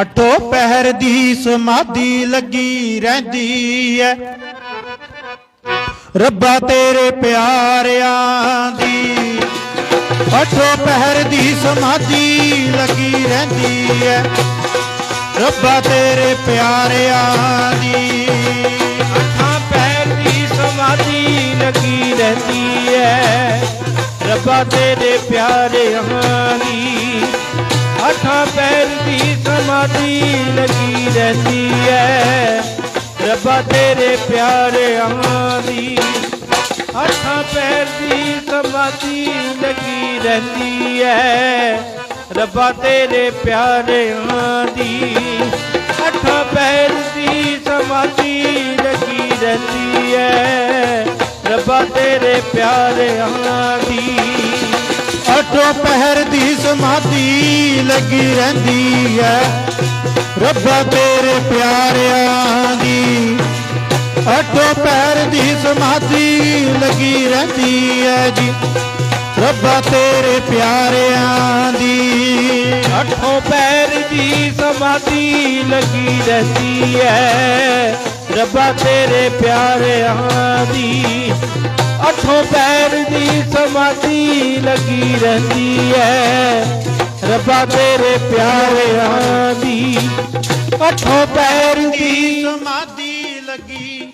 ਅਟੋ ਪਹਿਰ ਦੀ ਸਮਾਧੀ ਲੱਗੀ ਰਹਿੰਦੀ ਐ। ਰੱਬਾ ਤੇਰੇ ਪਿਆਰਿਆਂ ਦੀ ਅਟੋ ਪਹਿਰ ਦੀ ਸਮਾਧੀ ਲੱਗੀ ਰਹਿੰਦੀ ਐ। ਰੱਬਾ ਤੇਰੇ ਪਿਆਰਿਆਂ ਦੀ ਅੱਠਾਂ ਪੈਰ ਦੀ ਸਮਾਧੀ ਲੱਗੀ ਰਹਿੰਦੀ ਐ। ਰੱਬਾ ਤੇਰੇ ਪਿਆਰਿਆਂ ਦੀ ਅੱਠਾਂ ਪੈਰ ਦੀ ਸਮਾਧੀ ਲੱਗੀ ਰਹਿੰਦੀ ਐ। ਰੱਬਾ ਤੇਰੇ ਪਿਆਰਿਆਂ ਦੀ ਅੱਠਾਂ ਪੈਰ ਦੀ ਸਮਾਧੀ ਲੱਗੀ ਰਹਿੰਦੀ ਐ। ਰੱਬਾ ਤੇਰੇ ਪਿਆਰਿਆਂ ਦੀ ਅੱਠਾਂ ਪੈਰ ਦੀ ਸਮਾਧੀ ਲੱਗੀ ਰਹਿੰਦੀ ਐ। ਰੱਬਾ ਤੇਰੇ ਪਿਆਰਿਆਂ ਦੀ ਅੱਠੋਂ ਪਹਿਰ ਦੀ ਸਮਾਧੀ ਲੱਗੀ ਰਹਿੰਦੀ ਐ। ਰੱਬਾ ਤੇਰੇ ਪਿਆਰਿਆਂ ਦੀ ਅੱਠੋਂ ਪਹਿਰ ਦੀ ਸਮਾਧੀ ਲੱਗੀ ਰਹਿੰਦੀ ਐ ਜੀ। ਰੱਬਾ ਤੇਰੇ ਪਿਆਰਿਆਂ ਦੀ ਅੱਠੋਂ ਪੈਰ ਦੀ ਸਮਾਧੀ ਲੱਗੀ ਰਹਿੰਦੀ ਐ। ਰੱਬਾ ਤੇਰੇ ਪਿਆਰਿਆਂ ਦੀ ਅੱਠੋਂ ਪੈਰ ਦੀ ਲੱਗੀ ਰਹਿੰਦੀ ਐ। ਰੱਬਾ ਤੇਰੇ ਪਿਆਰਿਆਂ ਦੀ ਅੱਠੋਂ ਪੈਰ ਦੀ ਸਮਾਧੀ ਲੱਗੀ।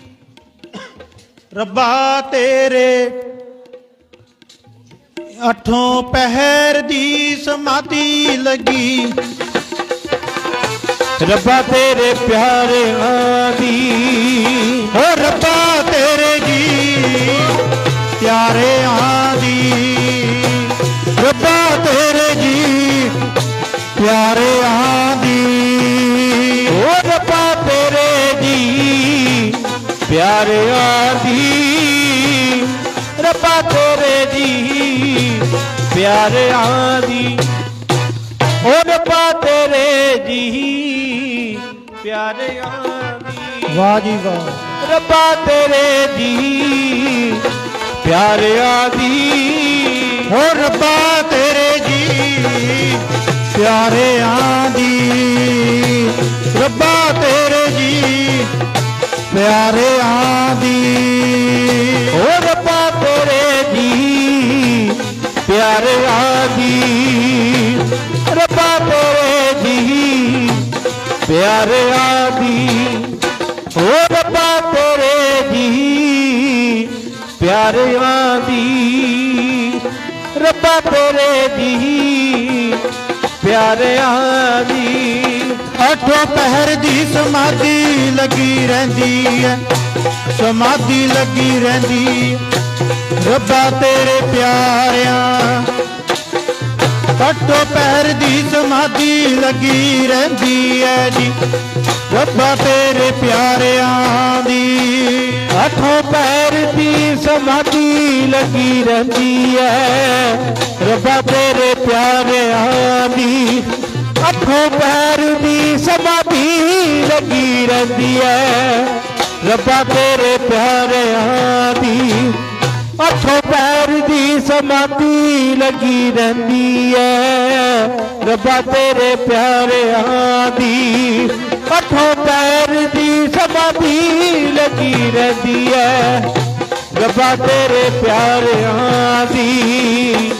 ਰੱਬਾ ਤੇਰੇ ਅੱਠੋਂ ਪਹਿਰ ਦੀ ਸਮਾਧੀ ਲੱਗੀ। ਰੱਬਾ ਤੇਰੇ ਪਿਆਰਿਆਂ ਦੀ। ਓ ਰੱਬਾ ਪਿਆਰਿਆਂ ਦੀ। ਓ ਰੱਬਾ ਤੇਰੇ ਜੀ ਪਿਆਰਿਆਂ ਦੀ। ਰੱਬਾ ਤੇਰੇ ਜੀ ਪਿਆਰਿਆਂ ਦੀ। ਓ ਰੱਬਾ ਤੇਰੇ ਜੀ ਪਿਆਰਿਆਂ ਦੀ। ਵਾਹ ਜੀ ਵਾਹ। ਰੱਬਾ ਤੇਰੇ ਜੀ ਪਿਆਰਿਆਂ ਦੀ। ਓ ਰੱਬਾ ਤੇਰੇ ਪਿਆਰਿਆਂ ਦੀ, ਰੱਬਾ ਤੇਰੇ ਜੀ, ਪਿਆਰਿਆਂ ਦੀ। ਓ ਰੱਬਾ ਤੇਰੇ ਜੀ, ਪਿਆਰਿਆਂ ਦੀ, ਰੱਬਾ ਤੇਰੇ ਜੀ, ਪਿਆਰਿਆਂ ਦੀ। ਓ ਰੱਬਾ ਤੇਰੇ ਜੀ, ਪਿਆਰਿਆਂ ਦੀ, ਰੱਬਾ ਤੇਰੇ ਦੀ ਪਿਆਰਿਆਂ ਦੀ। ਅਠੋ ਪਹਿਰ ਦੀ ਸਮਾਧੀ ਲੱਗੀ ਰਹਿੰਦੀ ਐ। ਸਮਾਧੀ ਲੱਗੀ ਰਹਿੰਦੀ ਰੱਬਾ ਤੇਰੇ ਪਿਆਰਿਆਂ। ਅਠੋ ਪਹਿਰ ਦੀ ਸਮਾਧੀ ਲੱਗੀ ਰਹਿੰਦੀ ਐ ਜੀ। ਰੱਬਾ ਤੇਰੇ ਪਿਆਰਿਆਂ ਦੀ। ਅੱਠੋਂ ਪੈਰ ਲੱਗੀ ਰਹਿੰਦੀ ਐ ਰੱਬਾ ਤੇਰੇ ਪਿਆਰਿਆਂ ਦੀ ਅੱਠੋਂ ਪੈਰ ਦੀ ਸਮਾਧੀ ਲੱਗੀ ਰਹਿੰਦੀ ਐ ਰੱਬਾ ਤੇਰੇ ਪਿਆਰਿਆਂ ਦੀ ਅੱਠੋਂ ਪੈਰ ਦੀ ਸਮਾਧੀ ਲੱਗੀ ਰਹਿੰਦੀ ਐ ਰੱਬਾ ਤੇਰੇ ਪਿਆਰਿਆਂ ਦੀ ਅੱਠੋਂ ਪੈਰ ਦੀ ਸਮਾਧੀ ਲੱਗੀ ਰਹਿੰਦੀ ਐ ਰੱਬਾ ਤੇਰੇ ਪਿਆਰਿਆਂ ਦੀ